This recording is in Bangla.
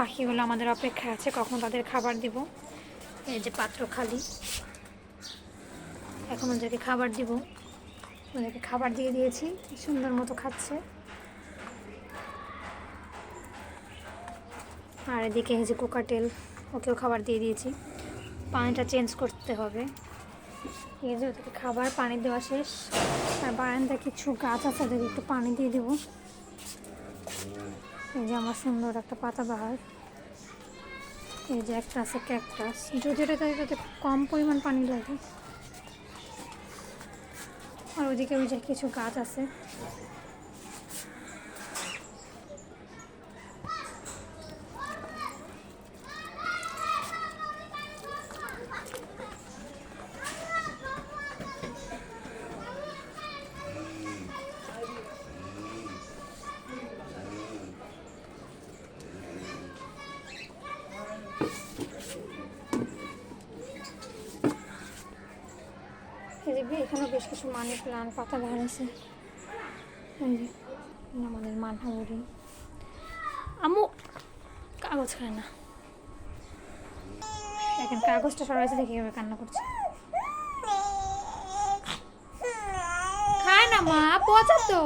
পাখিগুলো আমাদের অপেক্ষায় আছে, কখন তাদের খাবার দিব? এই যে পাত্র খালি। এখন ওদেরকে খাবার দিব। ওদেরকে খাবার দিয়ে দিয়েছি, সুন্দর মতো খাচ্ছে। আর এদিকে যে কোকাটেল ওকেও খাবার দিয়ে দিয়েছি। পানিটা চেঞ্জ করতে হবে। এই যে ওদেরকে খাবার, পানি দেওয়া শেষ। আর বারান্দায় কিছু গাছ আছে, ওদেরকে একটু পানি দিয়ে দেবো। এই যে আমার সুন্দর একটা পাতা বাহার এই যে একটা আছে ক্যাকটাস যদি এটা তাতে কম পরিমাণ পানি লাগে। আর ওইদিকে ওই যে কিছু গাছ আছে। এদিকে এখানেও বেশ কিছু মানি প্লান্ট, পাতা আছে। এই মুড়ি এই আমু কাগজ খায় না। এখন কাগজটা সরাইছে দেখে কীভাবে কান্না করছে। খায় না মা, পচা তো।